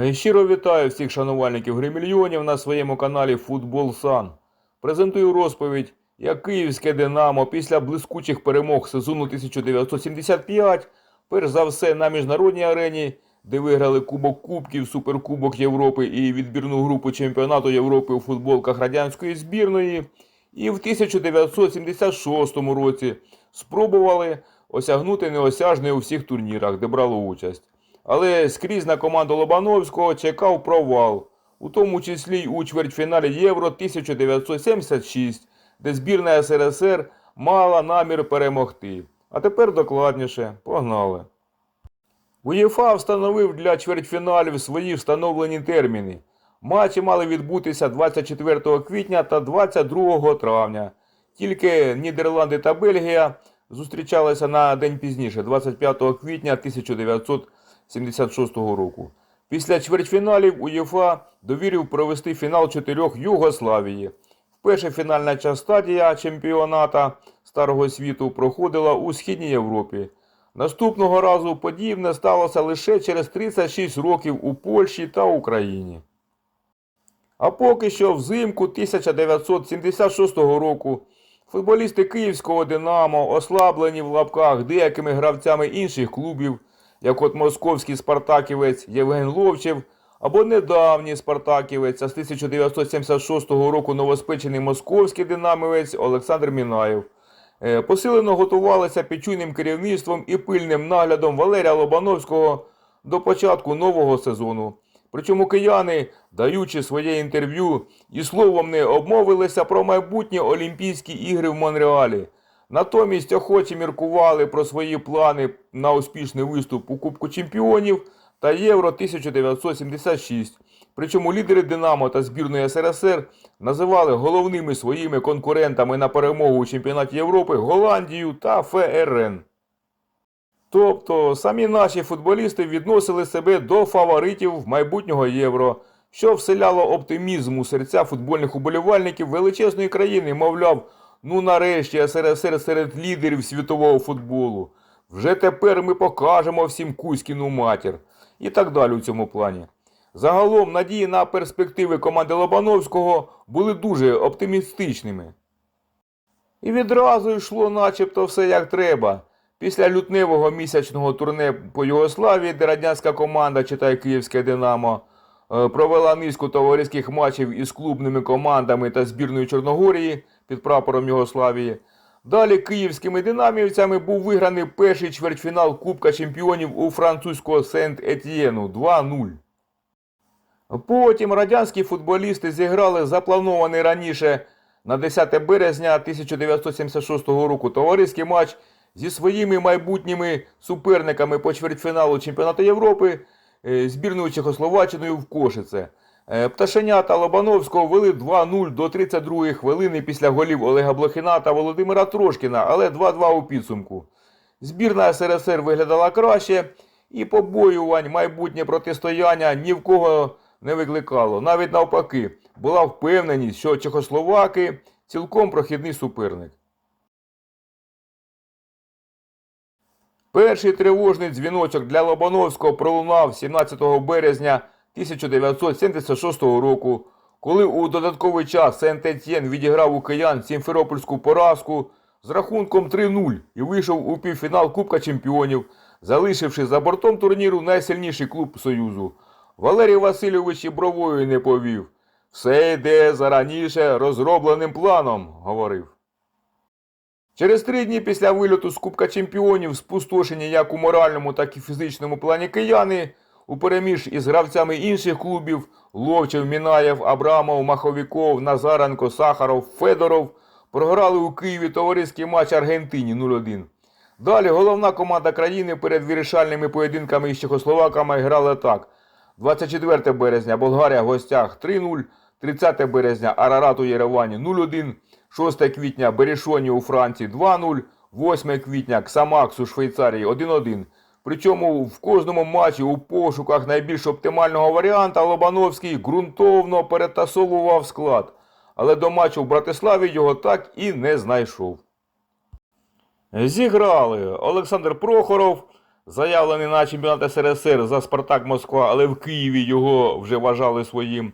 Е, Щиро вітаю всіх шанувальників гри мільйонів на своєму каналі Футбол Сан. Презентую розповідь, як київське Динамо після блискучих перемог сезону 1975, перш за все на міжнародній арені, де виграли Кубок Кубків, Суперкубок Європи і відбірну групу чемпіонату Європи у футболках радянської збірної, і в 1976 році спробували осягнути неосяжне у всіх турнірах, де брало участь. Але скрізь на команду Лобановського чекав провал, у тому числі й у чвертьфіналі Євро 1976, де збірна СРСР мала намір перемогти. А тепер докладніше, погнали. УЄФА встановив для чвертьфіналів свої встановлені терміни. Матчі мали відбутися 24 квітня та 22 травня. Тільки Нідерланди та Бельгія зустрічалися на день пізніше, 25 квітня 1976 року. Після чвертьфіналів УЄФА довірив провести фінал чотирьох Югославії. Вперше фінальна ча- стадія чемпіоната Старого світу проходила у Східній Європі. Наступного разу подібне сталося лише через 36 років у Польщі та Україні. А поки що взимку 1976 року футболісти київського Динамо, ослаблені в лапках деякими гравцями інших клубів, як от московський спартаківець Євген Ловчев, або недавній спартаківець, а з 1976 року новоспечений московський динамівець Олександр Мінаєв. Е, Посилено готувалися під чуйним керівництвом і пильним наглядом Валерія Лобановського до початку нового сезону. Причому кияни, даючи своє інтерв'ю, і словом не обмовилися про майбутні Олімпійські ігри в Монреалі. Натомість охочі міркували про свої плани на успішний виступ у Кубку чемпіонів та Євро 1976. Причому лідери Динамо та збірної СРСР називали головними своїми конкурентами на перемогу у чемпіонаті Європи Голландію та ФРН. Тобто самі наші футболісти відносили себе до фаворитів майбутнього євро, що вселяло оптимізм у серця футбольних уболівальників величезної країни, мовляв, ну нарешті СРСР серед лідерів світового футболу. Вже тепер ми покажемо всім Кузькіну матір. І так далі у цьому плані. Загалом надії на перспективи команди Лобановського були дуже оптимістичними. І відразу йшло начебто все як треба. Після лютневого місячного турне по Югославії, де радянська команда, читай Київське Динамо, провела низку товариських матчів із клубними командами та збірною Чорногорії під прапором Югославії. Далі київськими динамівцями був виграний перший чвертьфінал Кубка чемпіонів у французького Сент-Етьєну 2-0. Потім радянські футболісти зіграли запланований раніше на 10 березня 1976 року товариський матч зі своїми майбутніми суперниками по чвертьфіналу Чемпіонату Європи е, збірною Чехословаччиною в Кошице. Е, Пташеня та Лобановського вели 2-0 до 32-ї хвилини після голів Олега Блохіна та Володимира Трошкіна, але 2-2 у підсумку. Збірна СРСР виглядала краще, і побоювань майбутнє протистояння ні в кого не викликало. Навіть навпаки, була впевненість, що чехословаки цілком прохідний суперник. Перший тривожний дзвіночок для Лобановського пролунав 17 березня 1976 року, коли у додатковий час Сент-Етьєн відіграв у киян Сімферопольську поразку з рахунком 3-0 і вийшов у півфінал Кубка чемпіонів, залишивши за бортом турніру найсильніший клуб Союзу. Валерій Васильович і бровою не повів. Все йде за раніше розробленим планом, говорив. Через три дні після вильоту з Кубка Чемпіонів, спустошені як у моральному, так і фізичному плані кияни, у переміж із гравцями інших клубів Ловчев, Мінаєв, Абрамов, Маховіков, Назаренко, Сахаров, Федоров програли у Києві товариський матч Аргентині 0-1. Далі головна команда країни перед вирішальними поєдинками із чехословаками грала так. 24 березня Болгарія в гостях 3-0, 30 березня Арарат у Єревані 0-1, 6 квітня Берішоні у Франції 2-0, 8 квітня Ксамакс у Швейцарії 1-1. Причому в кожному матчі у пошуках найбільш оптимального варіанта Лобановський ґрунтовно перетасовував склад, але до матчу в Братиславі його так і не знайшов. Зіграли Олександр Прохоров, заявлений на чемпіонат СРСР за Спартак Москва, але в Києві його вже вважали своїм.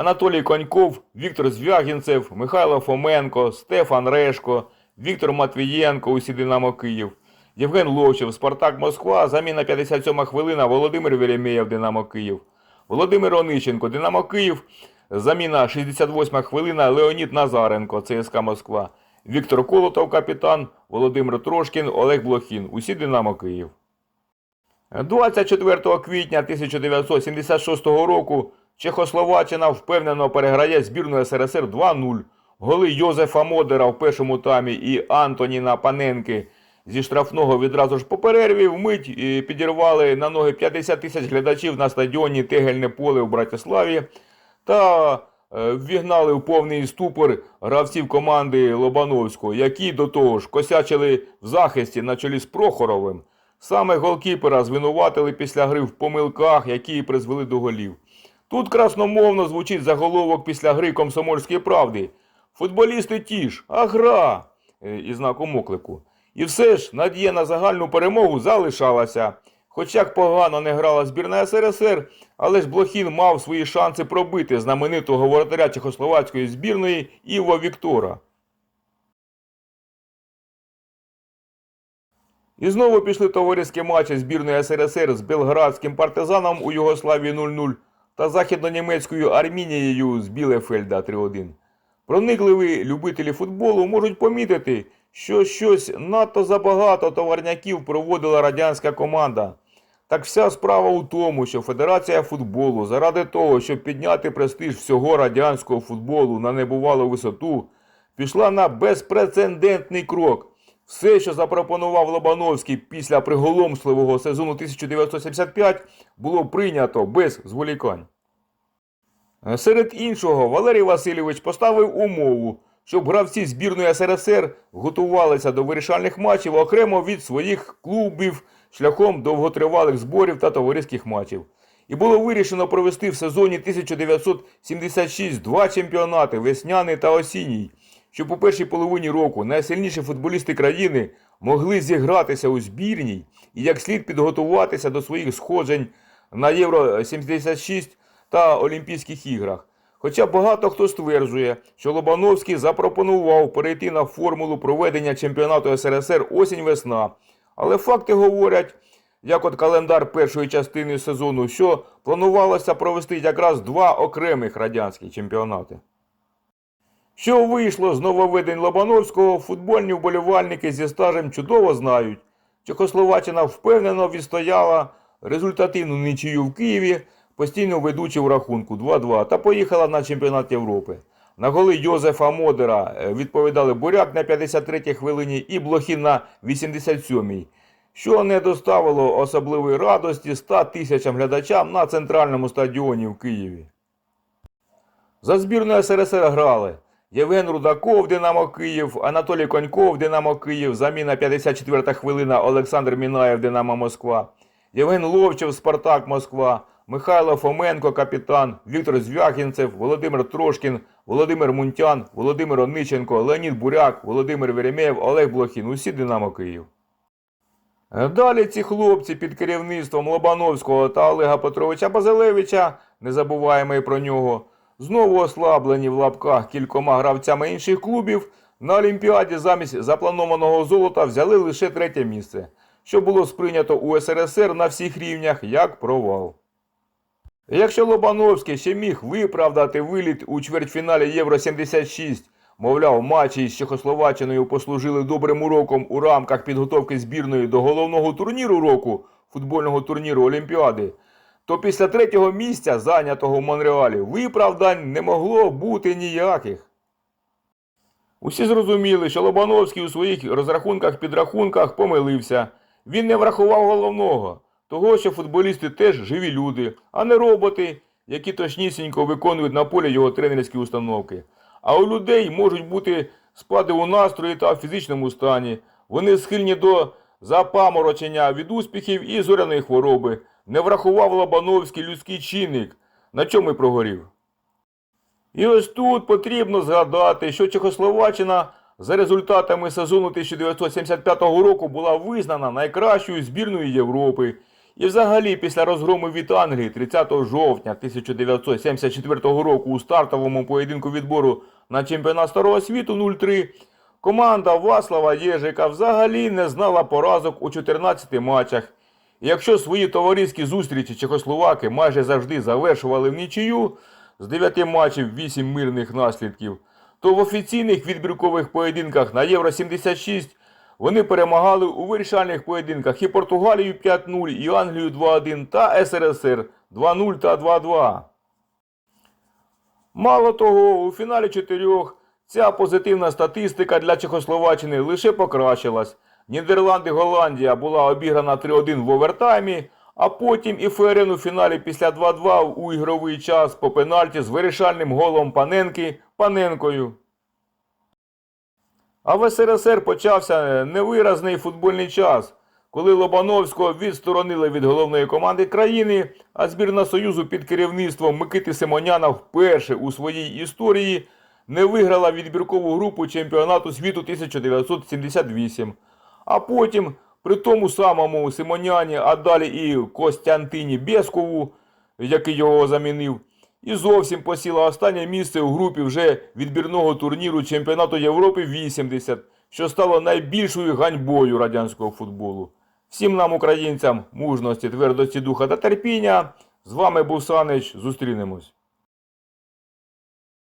Анатолій Коньков, Віктор Звягінцев, Михайло Фоменко, Стефан Решко, Віктор Матвієнко, усі Динамо Київ, Євген Ловчев, Спартак Москва, заміна 57 хвилина, Володимир Веремєєв, Динамо Київ, Володимир Онищенко, Динамо Київ, заміна 68 хвилина, Леонід Назаренко, ЦСКА Москва, Віктор Колотов, капітан, Володимир Трошкін, Олег Блохін, усі Динамо Київ. 24 квітня 1976 року Чехословаччина впевнено переграє збірну СРСР 2-0. Голи Йозефа Модера в першому таймі і Антоніна Паненки зі штрафного відразу ж по перерві вмить е, підірвали на ноги 50 тисяч глядачів на стадіоні Тегельне поле в Братиславі та е, ввігнали в повний ступор гравців команди Лобановського, які до того ж косячили в захисті на чолі з Прохоровим. Саме голкіпера звинуватили після гри в помилках, які призвели до голів. Тут красномовно звучить заголовок після гри комсомольської правди. Футболісти ті ж, а гра е, із знаком оклику. І все ж надія на загальну перемогу залишалася. Хоч як погано не грала збірна СРСР, але ж Блохін мав свої шанси пробити знаменитого воротаря Чехословацької збірної Іво Віктора. І знову пішли товариські матчі збірної СРСР з Белградським партизаном у Югославії 0-0 та західнонімецькою Армінією з Білефельда 3-1. Проникливі любителі футболу можуть помітити, що щось надто забагато товарняків проводила радянська команда. Так вся справа у тому, що Федерація футболу заради того, щоб підняти престиж всього радянського футболу на небувалу висоту, пішла на безпрецедентний крок. Все, що запропонував Лобановський після приголомшливого сезону 1975, було прийнято без зволікань. Серед іншого, Валерій Васильович поставив умову, щоб гравці збірної СРСР готувалися до вирішальних матчів окремо від своїх клубів шляхом довготривалих зборів та товариських матчів. І було вирішено провести в сезоні 1976 два чемпіонати весняний та осінній, щоб у першій половині року найсильніші футболісти країни могли зігратися у збірній і як слід підготуватися до своїх сходжень на Євро 76 та Олімпійських іграх. Хоча багато хто стверджує, що Лобановський запропонував перейти на формулу проведення чемпіонату СРСР осінь-весна. Але факти говорять, як от календар першої частини сезону, що планувалося провести якраз два окремих радянські чемпіонати. Що вийшло з нововведень Лобановського, футбольні вболівальники зі стажем чудово знають. Чехословаччина впевнено відстояла результативну нічию в Києві, постійно ведучи в рахунку 2-2, та поїхала на чемпіонат Європи. На голи Йозефа Модера е, відповідали Буряк на 53-й хвилині і Блохін на 87-й, що не доставило особливої радості 100 тисячам глядачам на центральному стадіоні в Києві. За збірною СРСР грали Євген Рудаков, Динамо Київ, Анатолій Коньков, Динамо Київ, заміна 54 хвилина Олександр Мінаєв, Динамо Москва, Євген Ловчев, Спартак Москва, Михайло Фоменко, капітан, Віктор Звягінцев, Володимир Трошкін, Володимир Мунтян, Володимир Ониченко, Леонід Буряк, Володимир Веремєєв, Олег Блохін. Усі Динамо Київ. Далі ці хлопці під керівництвом Лобановського та Олега Петровича Базилевича, не забуваємо і про нього, знову ослаблені в лапках кількома гравцями інших клубів, на Олімпіаді замість запланованого золота взяли лише третє місце, що було сприйнято у СРСР на всіх рівнях як провал. Якщо Лобановський ще міг виправдати виліт у чвертьфіналі Євро-76, мовляв, матчі з Чехословаччиною послужили добрим уроком у рамках підготовки збірної до головного турніру року, футбольного турніру Олімпіади, то після третього місця, зайнятого в Монреалі, виправдань не могло бути ніяких. Усі зрозуміли, що Лобановський у своїх розрахунках-підрахунках помилився. Він не врахував головного того, що футболісти теж живі люди, а не роботи, які точнісінько виконують на полі його тренерські установки. А у людей можуть бути спади у настрої та фізичному стані. Вони схильні до запаморочення від успіхів і зоряної хвороби. Не врахував Лобановський людський чинник, на чому й прогорів. І ось тут потрібно згадати, що Чехословаччина за результатами сезону 1975 року була визнана найкращою збірною Європи. І взагалі після розгрому від Англії 30 жовтня 1974 року у стартовому поєдинку відбору на чемпіонат Старого світу 0-3 команда Васлава Єжика взагалі не знала поразок у 14 матчах. Якщо свої товариські зустрічі чехословаки майже завжди завершували в нічию з 9 матчів 8 мирних наслідків, то в офіційних відбіркових поєдинках на Євро 76 вони перемагали у вирішальних поєдинках і Португалію 5-0, і Англію 2-1 та СРСР 2-0 та 2-2. Мало того, у фіналі чотирьох ця позитивна статистика для Чехословаччини лише покращилась. Нідерланди Голландія була обіграна 3-1 в овертаймі, а потім і ФРН у фіналі після 2-2 у ігровий час по пенальті з вирішальним голом Паненки Паненкою. А в СРСР почався невиразний футбольний час, коли Лобановського відсторонили від головної команди країни, а збірна Союзу під керівництвом Микити Симоняна вперше у своїй історії не виграла відбіркову групу чемпіонату світу 1978. А потім при тому самому Симоняні, а далі і Костянтині Бєскову, який його замінив, і зовсім посіла останнє місце у групі вже відбірного турніру чемпіонату Європи 80, що стало найбільшою ганьбою радянського футболу. Всім нам, українцям, мужності, твердості духа та терпіння. З вами був Санич. Зустрінемось.